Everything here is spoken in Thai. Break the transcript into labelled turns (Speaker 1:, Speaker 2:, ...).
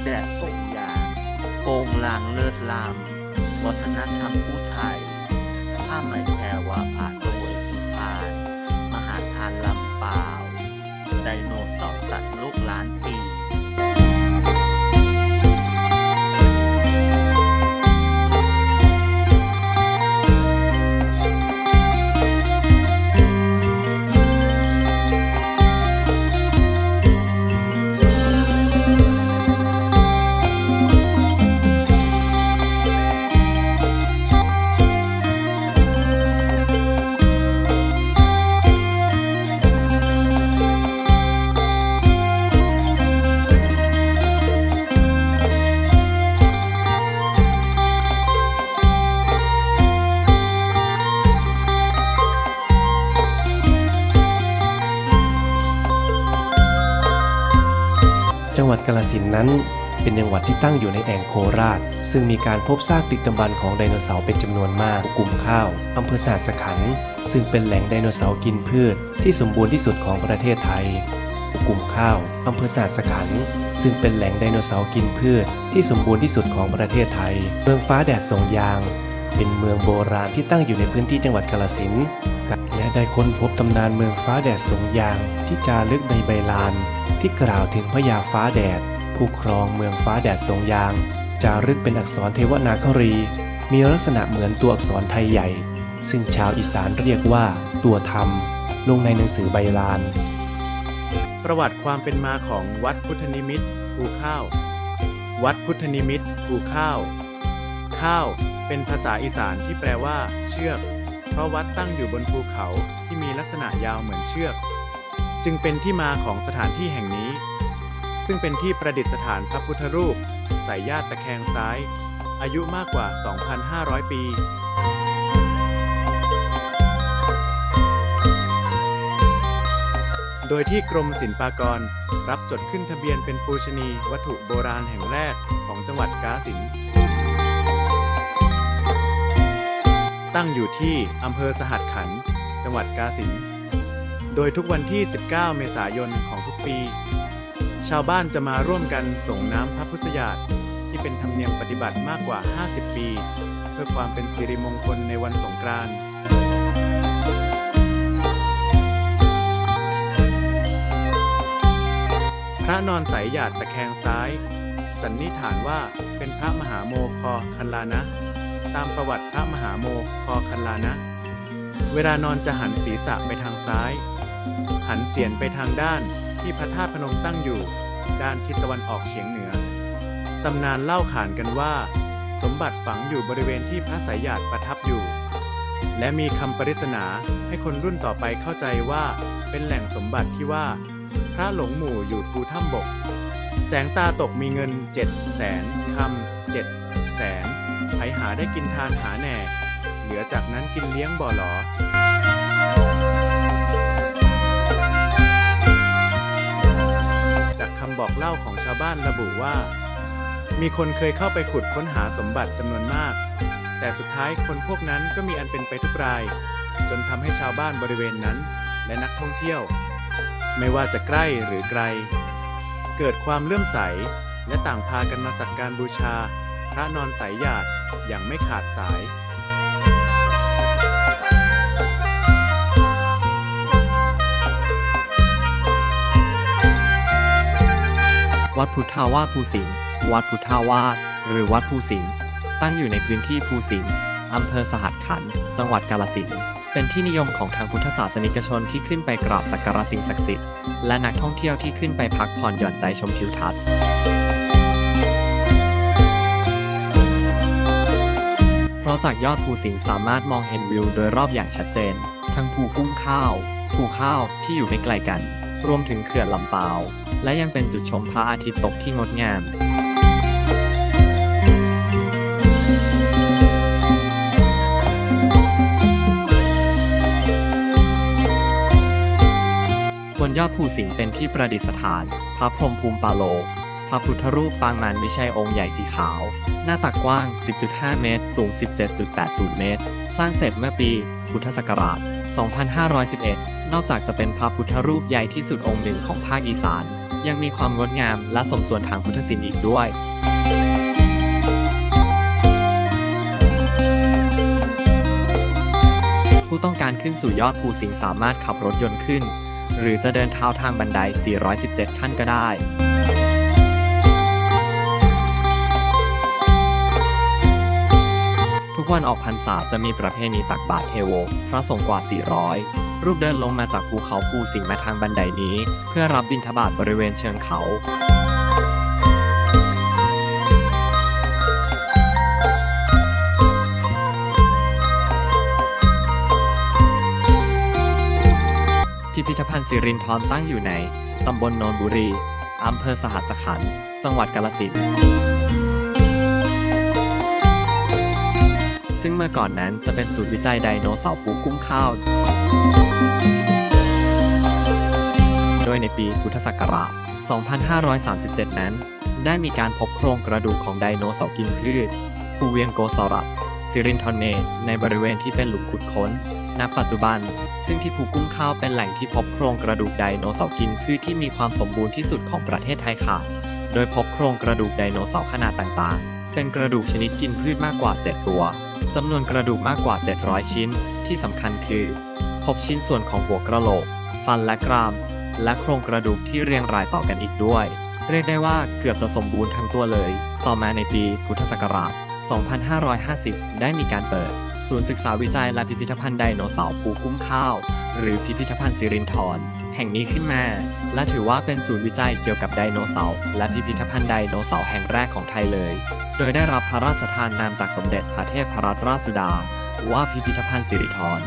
Speaker 1: ฟ้าแดดส่งยาโปงลางเลิศลาม วัฒนธรรมผู้ไทยาลสิน
Speaker 2: นั้น เป็นจังหวัดที่ตั้งอยู่ในแอ่งโคราช ซึ่งมีการพบซากดึกดำบรรพ์ของไดโนเสาร์เป็นจำนวนมากกลุ่มข้าวอำเภอสาสขันซึ่งเป็นแหล่งไดโนเสาร์กินพืช ที่สมบูรณ์ที่สุดของประเทศไทย กลุ่มข้าวอำเภอสาสขันซึ่งเป็นแหล่งไดโนเสาร์กินพืช ที่สมบูรณ์ที่สุดของประเทศไทยเมืองฟ้าแดดสงยาง เป็นเมืองโบราณที่ตั้งอยู่ในพื้นที่จังหวัดกาลสินและได้ค้นพบตำนานเมืองฟ้าแดดสงยางที่จารึกในใบลาน ที่กล่าวถึงพญาฟ้าแดด ผู้ครองเมืองฟ้าแดดทรงยาง จารึกเป็นอักษรเทวนาครี มีลักษณะเหมือนตัวอักษรไทยใหญ่ ซึ่งชาวอีสานเรียกว่า ตัวธรรม ลงในหนังสือใบลาน
Speaker 3: ประวัติความเป็นมาของวัดพุทธนิมิตภูข้าว วัดพุทธนิมิตภูข้าว ข้าวเป็นภาษาอีสานที่แปลว่า เชือก เพราะวัดตั้งอยู่บนภูเขาที่มีลักษณะยาวเหมือนเชือก จึงเป็นที่มาของสถานที่แห่งนี้ ซึ่งเป็นที่ประดิษฐานพระพุทธรูป สายญาติตะแคงซ้าย อายุมากกว่า 2,500 ปีโดยที่กรมศิลปากร รับจดขึ้นทะเบียนเป็นปูชนีวัตถุโบราณแห่งแรกของจังหวัดกาฬสินธุ์ตั้งอยู่ที่อำเภอสหัสขันธ์จังหวัดกาฬสินธุ์ โดยทุกวันที่ 19 เมษายนของทุกปี ชาวบ้านจะมาร่วมกันส่งน้ำพระพุทธญาติที่เป็นธรรมเนียมปฏิบัติมากกว่า 50 ปี เพื่อความเป็นสิริมงคลในวันสงกรานต์พระนอนสายหยาดตะแคงซ้าย สันนิษฐานว่าเป็นพระมหาโมคอคันลานะ ตามประวัติพระมหาโมคอคันลานะ เวลานอนจะหันศีรษะไปทางซ้าย หันเสียนไปทางด้านที่พระธาตุพนมตั้งอยู่ ด้านทิศตะวันออกเฉียงเหนือ ตำนานเล่าขานกันว่า สมบัติฝังอยู่บริเวณที่พระสายหยาดประทับอยู่ และมีคำปริศนาให้คนรุ่นต่อไปเข้าใจว่าเป็นแหล่งสมบัติที่ว่า พระหลงหมู่อยู่ภูถ้ำบก แสงตาตกมีเงินเจ็ดแสนคำเจ็ดแสนไผหาได้กินทานหาแหน่ เหลือจากนั้นกินเลี้ยงบ่อหลอจากคำบอกเล่าของชาวบ้านระบุว่า มีคนเคยเข้าไปขุดค้นหาสมบัติจำนวนมาก แต่สุดท้ายคนพวกนั้นก็มีอันเป็นไปทุกราย จนทำให้ชาวบ้านบริเวณนั้น และนักท่องเที่ยว ไม่ว่าจะใกล้หรือไกล เกิดความเลื่อมใส และต่างพากันมาสักการบูชา พระนอนสายหยาดอย่างไม่ขาดสาย
Speaker 4: วัดพุทธาวาสภูสิงห์วัดพุทธาวาสหรือวัดภูสิงห์ตั้งอยู่ในพื้นที่ภูสิงห์อำเภอสหัสขันธ์จังหวัดกาฬสินธุ์เป็นที่นิยมของทางพุทธศาสนิกชนที่ขึ้นไปกราบสักการะสิ่งศักดิ์สิทธิ์และนักท่องเที่ยวที่ขึ้นไปพักผ่อนหย่อนใจชมทิวทัศน์เพราะจากยอดภูสิงห์สามารถมองเห็นวิวโดยรอบอย่างชัดเจน ทั้งภูกุ้งข้าว ภูข้าวที่อยู่ไม่ไกลกัน รวมถึงเขื่อนลำปาว และยังเป็นจุดชมพระอาทิตย์ตกที่งดงามบนยอดภูสิงห์เป็นที่ประดิษฐาน พระพรหมภูมิปาโล พระพุทธรูปปางมารวิชัยองค์ใหญ่สีขาว หน้าตักกว้าง 10.5 เมตร สูง 17.80 เมตร สร้างเสร็จเมื่อปี พุทธศักราช 2511 นอกจากจะเป็นพระพุทธรูปใหญ่ที่สุดองค์หนึ่งของภาคอีสาน ยังมีความงดงามและสมส่วนทางพุทธศิลป์อีกด้วยผู้ต้องการขึ้นสู่ยอดภูสิงห์สามารถขับรถยนต์ขึ้น หรือจะเดินเท้าทางบันได 417 ขั้นก็ได้ วันออกพรรษาจะมีประเพณีตักบาตรเทโว พระสงฆ์กว่า 400 รูปเดินลงมาจากภูเขาภูสิงห์มาทางบันไดนี้ เพื่อรับบิณฑบาตบริเวณเชิงเขาพิพิธภัณฑ์สิรินธรตั้งอยู่ใน ตำบลโนนบุรี อำเภอสหัสขันธ์ จังหวัดกาฬสินธุ์ ซึ่งเมื่อก่อนนั้นจะเป็นศูนย์วิจัยไดโนเสาร์ปูกุ้งข้าว โดยในปีพุทธศักราช 2537 นั้น ได้มีการพบโครงกระดูกของไดโนเสาร์กินพืชภูเวียงโกซอรัสซิรินทอนเนในบริเวณที่เป็นหลุมขุดค้น ณ ปัจจุบัน ซึ่งที่ภูกุ้งข้าวเป็นแหล่งที่พบโครงกระดูกไดโนเสาร์กินพืชที่มีความสมบูรณ์ที่สุดของประเทศไทยค่ะ โดยพบโครงกระดูกไดโนเสาร์ขนาดต่างๆ เป็นกระดูกชนิดกินพืชมากกว่า 7 ตัวจำนวนกระดูกมากกว่า 700 ชิ้น ที่สำคัญคือ พบชิ้นส่วนของหัวกระโหลก ฟันและกราม และโครงกระดูกที่เรียงรายต่อกันอีกด้วย เรียกได้ว่าเกือบจะสมบูรณ์ทั้งตัวเลย ต่อมาในปีพุทธศักราช 2550 ได้มีการเปิด ศูนย์ศึกษาวิจัยและพิพิธภัณฑ์ไดโนเสาร์ภูกุ้มข้าว หรือพิพิธภัณฑ์สิรินธรแห่งนี้ขึ้นมา และถือว่าเป็นศูนย์วิจัยเกี่ยวกับไดโนเสาร์และพิพิธภัณฑ์ไดโนเสาร์แห่งแรกของไทยเลย โดยได้รับพระราชทานนามจากสมเด็จพระเทพรัตนราชสุดา ว่าพิพิธภัณฑ์สิริธร